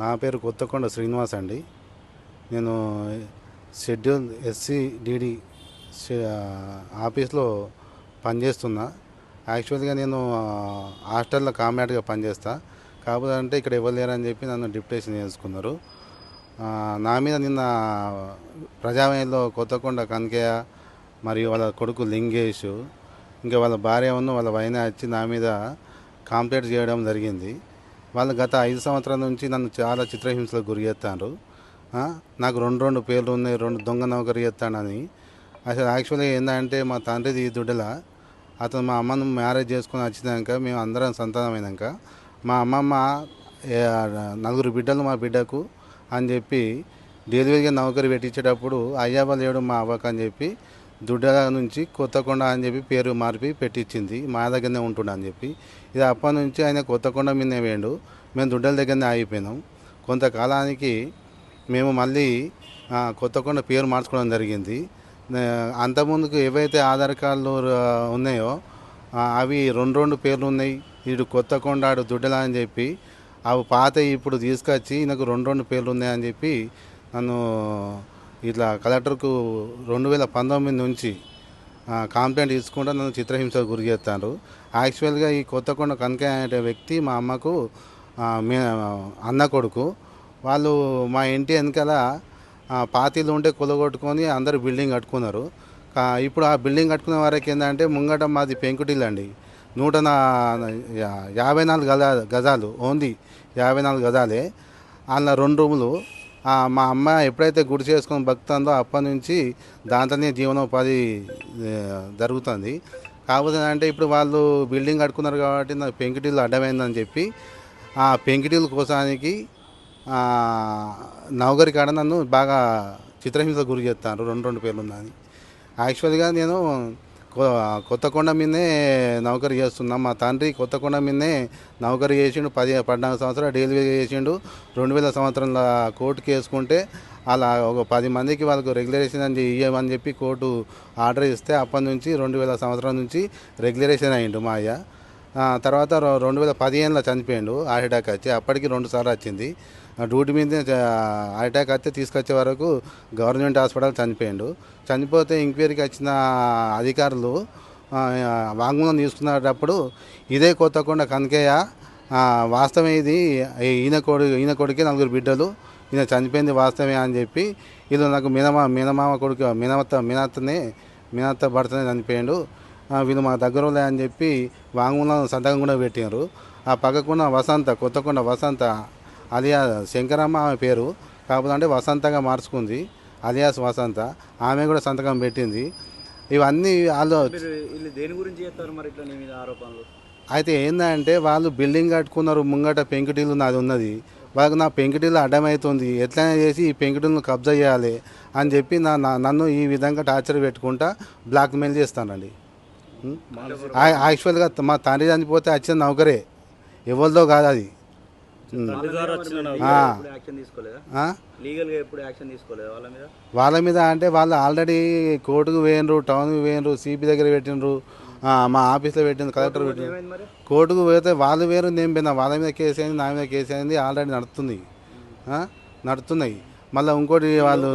నా పేరు కొత్తకొండ శ్రీనివాస్ అండి. నేను షెడ్యూల్ ఎస్సీ డిడి ఆఫీస్లో పనిచేస్తున్నా. యాక్చువల్గా నేను హాస్టల్లో కామ్యాట్గా పనిచేస్తా. కాకపోతే అంటే ఇక్కడ ఎవరు లేరని చెప్పి నన్ను డిప్యూటేషన్ చేసుకున్నారు. నా మీద నిన్న ప్రజావేణిలో కొత్తకొండ కనకయ్య మరియు వాళ్ళ కొడుకు లింగేష్ ఇంకా వాళ్ళ భార్య ఉన్న వాళ్ళ వైన వచ్చి నా మీద కాంప్లైంట్ చేయడం జరిగింది. వాళ్ళు గత ఐదు సంవత్సరాల నుంచి నన్ను చాలా చిత్రహింసలకు గురి చేస్తారు నాకు రెండు రెండు పేర్లు ఉన్నాయి రెండు దొంగ నౌకరి చేస్తానని. అసలు యాక్చువల్గా ఏంటంటే మా తండ్రిది దుడ్డల అతను మా అమ్మను మ్యారేజ్ చేసుకొని వచ్చినాక మేము అందరం సంతానమైనాక మా అమ్మమ్మ నలుగురు బిడ్డలు మా బిడ్డకు అని చెప్పి డెలివరీగా నౌకరి పెట్టించేటప్పుడు అయ్యాబా లేడు మా అవ్వకు అని చెప్పి దుడ్డల నుంచి కొత్తకొండ అని చెప్పి పేరు మార్పి పెట్టించింది మా దగ్గరనే ఉంటుండ అని చెప్పి. ఇది అప్పటి నుంచి ఆయన కొత్తకొండ మీదనే వేయండు. మేము దుడ్డల దగ్గరనే ఆగిపోయినాం. కొంతకాలానికి మేము మళ్ళీ కొత్తకొండ పేరు మార్చుకోవడం జరిగింది. అంతకుముందుకు ఏవైతే ఆధార్ కార్డులు ఉన్నాయో అవి రెండు రెండు పేర్లు ఉన్నాయి. ఇటు కొత్తకొండ ఆడు దుడ్డలా అని చెప్పి. అవి పాత ఇప్పుడు తీసుకొచ్చి నాకు రెండు రెండు పేర్లు ఉన్నాయని చెప్పి నన్ను ఇట్లా కలెక్టర్కు రెండు వేల పంతొమ్మిది నుంచి కంప్లైంట్ తీసుకుంటా నన్ను చిత్రహింసకు గురి చేస్తారు యాక్చువల్గా ఈ కొత్తకొండ కనకయ్య అనే వ్యక్తి మా అమ్మకు మే అన్న కొడుకు. వాళ్ళు మా ఇంటి వెనకాల పాతీలు ఉంటే కొలగొట్టుకొని అందరూ బిల్డింగ్ కట్టుకున్నారు. ఇప్పుడు ఆ బిల్డింగ్ కట్టుకునే వారికి ఏంటంటే ముంగట మాది పెంకుటిల్లు అండి నూట యాభై నాలుగు గజాలు గజాలు ఓన్లీ యాభై నాలుగు గజాలే. అందులో రెండు రూములు మా అమ్మ ఎప్పుడైతే గుడి చేసుకొని బతుకుతుందో అప్పటి నుంచి దాంతోనే జీవనోపాధి జరుగుతుంది. కాకపోతే అంటే ఇప్పుడు వాళ్ళు బిల్డింగ్ కట్టుకున్నారు కాబట్టి నాకు పెంకిటిల్లు అడ్డమైందని చెప్పి ఆ పెంకుటిల్లు కోసానికి ఆ, నౌకరి కాడ నన్ను బాగా చిత్రహింస గురి చేస్తాను రెండు రెండు పేర్లు ఉందని యాక్చువల్గా నేను కొత్తకొండ మీదనే నౌకరీ చేస్తున్నాం. మా తండ్రి కొత్తకొండ మీదనే నౌకరీ చేసిండు. పది పద్నాలుగు సంవత్సరాలు డెలివరీ చేసిండు. రెండు వేల సంవత్సరంలో కోర్టుకి వేసుకుంటే అలా ఒక పది మందికి వాళ్ళకు రెగ్యులరేషన్ అని ఇవ్వమని చెప్పి కోర్టు ఆర్డర్ ఇస్తే అప్పటి నుంచి రెండు వేల సంవత్సరం నుంచి రెగ్యులరేషన్ అయ్యిండు మా అయ్య. తర్వాత రెండు వేల పదిహేనులో చనిపోయిండు హార్ట్ అటాక్ వచ్చి అప్పటికి రెండు సార్లు వచ్చింది. డ్యూటీ మీద హార్ట్ అటాక్ వస్తే తీసుకొచ్చే వరకు గవర్నమెంట్ హాస్పిటల్ చనిపోయిండు. చనిపోతే ఎంక్వైరీకి వచ్చిన అధికారులు వాంగ్మూలం తీసుకునేటప్పుడు ఇదే కొత్తకొండ కనకయ్య వాస్తవం ఇది ఈయన కొడుకు ఈయన కొడుకే నలుగురు బిడ్డలు ఈయన చనిపోయింది వాస్తవమే అని చెప్పి వీళ్ళు నాకు మినమా మినమామ కొడుకు మినమత్త మినత్తనే మినత్త భర్తనే చనిపోయాడు. వీళ్ళు మా దగ్గర అని చెప్పి వాంగ్మూలం సంతకం కూడా పెట్టినారు. ఆ పక్కకున్న వసంత కొత్తకొండ వసంత అలియా శంకరమ్మ ఆమె పేరు. కాకపోతే అంటే వసంతగా మార్చుకుంది. అలియాస్ వసంత ఆమె కూడా సంతకం పెట్టింది. ఇవన్నీ వాళ్ళు దేని గురించి చేస్తారు మరి ఇట్లా నీ మీద ఆరోపణలు? అయితే ఏంటంటే వాళ్ళు బిల్డింగ్ కట్టుకున్నారు ముంగట పెంకుటిల్లు నాది ఉన్నది. వాళ్ళకి నా పెంకుటిల్లు అడ్డమవుతుంది ఎట్లయినా చేసి ఈ పెంకుటిల్ను కబ్జా చేయాలి అని చెప్పి నా నన్ను ఈ విధంగా టార్చర్ పెట్టుకుంటా బ్లాక్మెయిల్ చేస్తానండి. యాక్చువల్గా మా తండ్రి చనిపోతే వచ్చిన నౌకరే. ఎవరిదో కాదు అది. వాళ్ళ మీద? వాళ్ళ మీద అంటే వాళ్ళు ఆల్రెడీ కోర్టుకు వేయనరు టౌన్కి వేయనరు సిపి దగ్గర పెట్టినరు మా ఆఫీస్లో పెట్టింది కలెక్టర్ మరి? కోర్టుకు పోతే వాళ్ళు వేరు నేను పోయినా. వాళ్ళ మీద కేసు అయింది నా మీద కేసు అయింది ఆల్రెడీ నడుస్తుంది ఆ? మళ్ళీ ఇంకోటి వాళ్ళు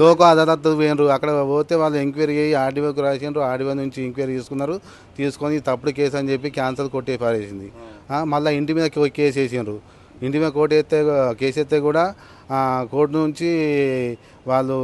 లోక అదాలత్ పోయినరు. అక్కడ పోతే వాళ్ళు ఎంక్వైరీ అయ్యి ఆర్డీఓకి రాసిండ్రు ఆర్డీఓ నుంచి ఎంక్వైరీ తీసుకున్నారు. తీసుకొని తప్పుడు కేసు అని చెప్పి క్యాన్సల్ కొట్టే పారేసింది మళ్ళీ ఇంటి మీద కేసు వేసిండ్రు. ఇంటి మీద కోర్టు ఎత్తే కేసు ఎత్తే కూడా కోర్టు నుంచి వాళ్ళు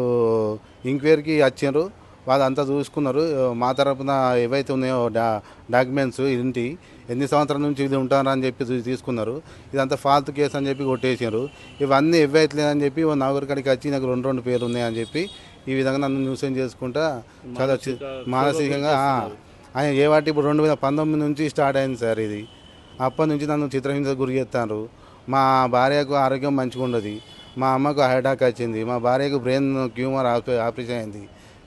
ఎంక్వైరీకి వచ్చిండ్రు. వాళ్ళు అంతా చూసుకున్నారు మా తరపున ఏవైతే ఉన్నాయో డా డాక్యుమెంట్స్ ఇంటి ఎన్ని సంవత్సరాల నుంచి వీళ్ళు ఉంటారు అని చెప్పి తీసుకున్నారు. ఇదంతా ఫాల్తు కేసు అని చెప్పి కొట్టేసారు ఇవన్నీ ఇవ్వట్లేదని చెప్పి ఓ కాడికి వచ్చి నాకు రెండు రెండు పేర్లు ఉన్నాయని చెప్పి ఈ విధంగా నన్ను న్యూసెన్స్ చేసుకుంటా చాలా మానసికంగా ఆయన ఏ వాటి ఇప్పుడు రెండు వేల పంతొమ్మిది నుంచి స్టార్ట్ అయింది సార్ ఇది. అప్పటి నుంచి నన్ను చిత్రహింస గురి చేస్తారు మా భార్యకు ఆరోగ్యం మంచిగా ఉండదు మా అమ్మకు హార్ట్ అటాక్ వచ్చింది. మా భార్యకు బ్రెయిన్ ట్యూమర్ ఆప- ఆపరేషన్ అయింది.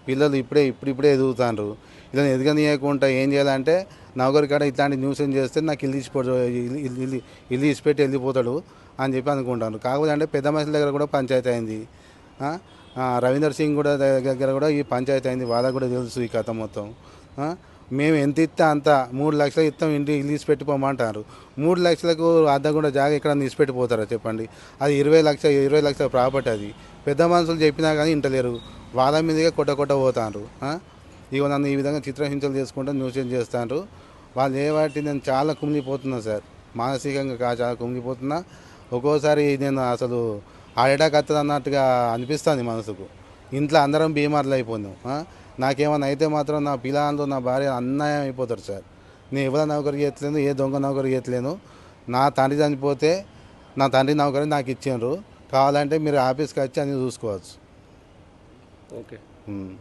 పిల్లలు ఇప్పుడే ఇప్పుడిప్పుడే ఎదుగుతారు ఇలా ఎదగనీయకుండా ఏం చేయాలంటే నౌకరి కాడ ఇట్లాంటి న్యూస్ చేస్తే నాకు ఇల్లు ఇచ్చిపోతాడు ఇల్లు ఇల్లు ఇచ్చిపెట్టి వెళ్ళిపోతాడు అని చెప్పి అనుకుంటాను కాకపోతే అంటే పెద్ద మనుషుల దగ్గర కూడా పంచాయతీ అయింది. రవీందర్ సింగ్ కూడా దగ్గర కూడా ఈ పంచాయతీ అయింది. వాళ్ళకు కూడా తెలుసు ఈ కథ మొత్తం. మేము ఎంత ఇస్తే అంత మూడు లక్షలు ఇస్తాం ఇంటి ఇల్లు తీసిపెట్టిపోమంటారు మూడు లక్షలకు అర్ధ కూడా జాగా ఇక్కడ తీసిపెట్టిపోతారా చెప్పండి. అది ఇరవై లక్ష ఇరవై లక్షల ప్రాపర్టీ అది. పెద్ద మనుషులు చెప్పినా కానీ ఇంటలేరు. వాళ్ళ మీదుగా కొట్ట కొట్ట పోతారు ఇగో నన్ను ఈ విధంగా చిత్రహింసలు చేసుకుంటూ న్యూసెన్స్ చేస్తారు వాళ్ళు ఏ వాటి నేను చాలా కుమిలిపోతున్నా సార్. మానసికంగా చాలా కుమిలిపోతున్నా ఒక్కోసారి నేను అసలు ఆడేటాకు వస్తుంది అన్నట్టుగా అనిపిస్తుంది మనసుకు. ఇంట్లో అందరం బీమార్లు అయిపోయినాం నాకేమైనా అయితే మాత్రం నా పిల్లలు నా భార్య అన్యాయం అయిపోతారు సార్. నేను ఎవరి నౌకరు చేయట్లేను ఏ దొంగ నౌకరు చేయట్లేను. నా తండ్రి చనిపోతే నా తండ్రి నౌకరి నాకు ఇచ్చిండ్రు. కావాలంటే మీరు ఆఫీస్కి వచ్చి అన్నీ చూసుకోవచ్చు. Okay. Hmm.